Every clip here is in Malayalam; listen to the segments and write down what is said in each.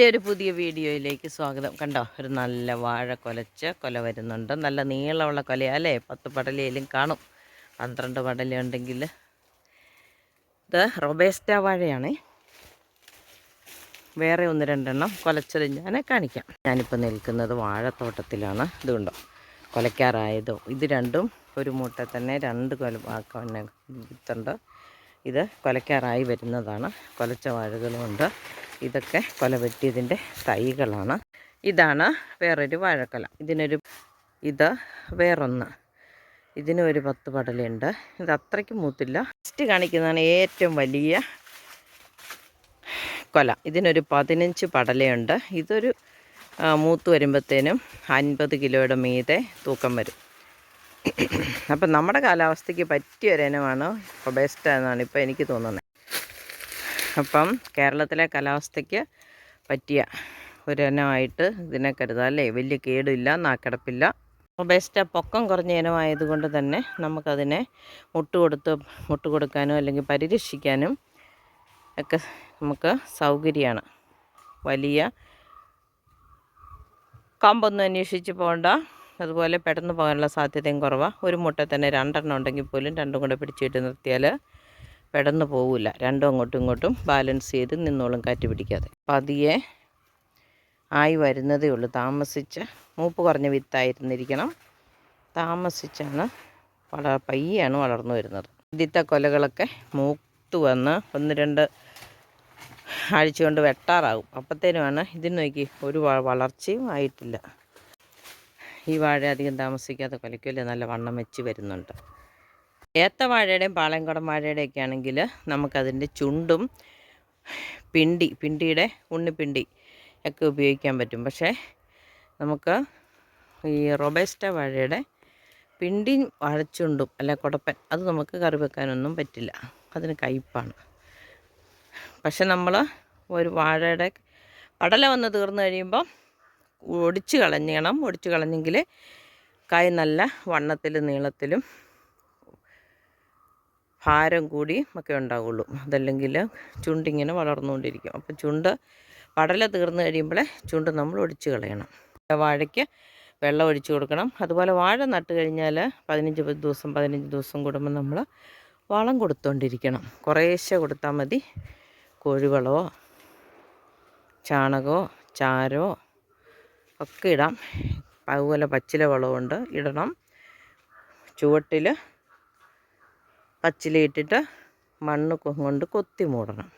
എന്റെ ഒരു പുതിയ വീഡിയോയിലേക്ക് സ്വാഗതം. കണ്ടോ ഒരു നല്ല വാഴ കൊലച്ച് കൊല വരുന്നുണ്ട്. നല്ല നീളമുള്ള കൊലയാ അല്ലേ? പത്ത് പടലയിലും കാണും. പന്ത്രണ്ട് പടലുണ്ടെങ്കിൽ ഇത് റൊബേസ്റ്റ വാഴയാണ്. വേറെ ഒന്ന് രണ്ടെണ്ണം കൊലച്ചത് ഞാൻ കാണിക്കാം. ഞാനിപ്പോൾ നിൽക്കുന്നത് വാഴത്തോട്ടത്തിലാണ്. ഇതുണ്ടോ കൊലയ്ക്കാറായതോ. ഇത് രണ്ടും ഒരു മൂട്ട തന്നെ രണ്ട് കൊല വിത്തുണ്ട്. ഇത് കൊലയ്ക്കാറായി വരുന്നതാണ്. കൊലച്ച വാഴകളുമുണ്ട് ഇതൊക്കെ കൊല വെട്ടിയതിന്റെ തൈകളാണ്. ഇതാണ് വേറൊരു വാഴക്കൊല. ഇതിനൊരു ഇത് വേറൊന്ന്. ഇതിനും ഒരു പത്ത് പടലുണ്ട്. ഇത് അത്രയ്ക്ക് മൂത്തില്ല. ഫസ്റ്റ് കാണിക്കുന്നതാണ് ഏറ്റവും വലിയ കൊല. ഇതിനൊരു പതിനഞ്ച് പടലയുണ്ട് ഇതൊരു മൂത്ത് വരുമ്പോഴത്തേനും അൻപത് കിലോയുടെ മീതെ തൂക്കം വരും. അപ്പം നമ്മുടെ കാലാവസ്ഥയ്ക്ക് പറ്റിയ ഒരു ഇനമാണ് ബെസ്റ്റ് എന്നാണ് ഇപ്പോൾ എനിക്ക് തോന്നുന്നത് അപ്പം കേരളത്തിലെ കാലാവസ്ഥയ്ക്ക് പറ്റിയ ഒരു ഇനമായിട്ട് ഇതിനെ കരുതാം അല്ലേ? വലിയ കേടില്ല നാക്കടപ്പില്ല. ബെസ്റ്റ് പൊക്കം കുറഞ്ഞ ഇനമായതുകൊണ്ട് തന്നെ നമുക്കതിനെ മുട്ട് കൊടുത്ത് മുട്ട് കൊടുക്കാനും അല്ലെങ്കിൽ പരിരക്ഷിക്കാനും ഒക്കെ നമുക്ക് സൗകര്യമാണ്. വലിയ കമ്പൊന്നും അന്വേഷിച്ച് പോകണ്ട. അതുപോലെ പെട്ടെന്ന് പോകാനുള്ള സാധ്യതയും കുറവാണ് ഒരു മുട്ട തന്നെ രണ്ടെണ്ണം ഉണ്ടെങ്കിൽ പോലും രണ്ടും കൂടെ പിടിച്ചിട്ട് നിർത്തിയാൽ പെട്ടെന്ന് പോവില്ല രണ്ടും അങ്ങോട്ടും ഇങ്ങോട്ടും ബാലൻസ് ചെയ്ത് നിന്നോളും കാറ്റ് പിടിക്കാതെ. പതിയെ ആയി വരുന്നതേ ഉള്ളൂ. താമസിച്ച് മൂപ്പ് കുറഞ്ഞ വിത്തായിരുന്നിരിക്കണം. താമസിച്ചാണ് വള പയ്യാണ് വളർന്നു വരുന്നത്. ആദ്യത്തെ കൊലകളൊക്കെ മൂത്ത് വന്ന് ഒന്ന് രണ്ട് ആഴ്ച കൊണ്ട് വെട്ടാറാകും. അപ്പത്തേനുമാണ് ഇതിന് നോക്കി ഒരു വളർച്ചയും ആയിട്ടില്ല. ഈ വാഴ അധികം താമസിക്കാതെ കൊലയ്ക്കുമല്ലേ നല്ല വണ്ണം വെച്ച് വരുന്നുണ്ട്. ഏത്ത വാഴയുടെയും പാളയംകുടം വാഴയുടെയൊക്കെ ആണെങ്കിൽ നമുക്കതിന്റെ ചുണ്ടും പിണ്ടി പിണ്ടിയുടെ ഉണ്ണിപ്പിണ്ടി ഒക്കെ ഉപയോഗിക്കാൻ പറ്റും. പക്ഷേ നമുക്ക് ഈ റൊബേസ്റ്റ വാഴയുടെ പിണ്ടി വാഴച്ചുണ്ടും അല്ല കുടപ്പൻ അത് നമുക്ക് കറി വെക്കാനൊന്നും പറ്റില്ല. അതിന് കയ്പ്പാണ്. പക്ഷെ നമ്മൾ ഒരു വാഴയുടെ പടല വന്ന് തീർന്നു കഴിയുമ്പം ഒടിച്ച് കളഞ്ഞണം ഒടിച്ച് കളഞ്ഞെങ്കിൽ കായ് നല്ല വണ്ണത്തിലും നീളത്തിലും ഭാരം കൂടി ഒക്കെ ഉണ്ടാവുള്ളൂ. അതല്ലെങ്കിൽ ചുണ്ടിങ്ങനെ വളർന്നുകൊണ്ടിരിക്കും. അപ്പം ചുണ്ട് പടല തീർന്നു കഴിയുമ്പോൾ ചുണ്ട് നമ്മൾ ഒടിച്ച് കളയണം. വാഴയ്ക്ക് വെള്ളം ഒഴിച്ചു കൊടുക്കണം. അതുപോലെ വാഴ നട്ട് കഴിഞ്ഞാൽ പതിനഞ്ച് ദിവസം പതിനഞ്ച് ദിവസം കൂടുമ്പോൾ നമ്മൾ വളം കൊടുത്തുകൊണ്ടിരിക്കണം കുറേശ്ശെ കൊടുത്താൽ മതി. കോഴിവളമോ ചാണകമോ ചാരോ ഒക്കെ ഇടാം. അതുപോലെ പച്ചില വളമുണ്ട് ഇടണം. ചുവട്ടിൽ പച്ചില ഇട്ടിട്ട് മണ്ണ് കൊണ്ട് കൊത്തി മൂടണം.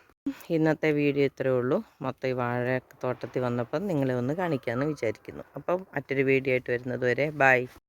ഇന്നത്തെ വീഡിയോ ഇത്രയേ ഉള്ളൂ. മൊത്തം ഈ വാഴ തോട്ടത്തിൽ വന്നപ്പം നിങ്ങളെ ഒന്ന് കാണിക്കാമെന്ന് വിചാരിക്കുന്നു. അപ്പം മറ്റൊരു വീഡിയോ ആയിട്ട് വരുന്നത് വരെ ബായ്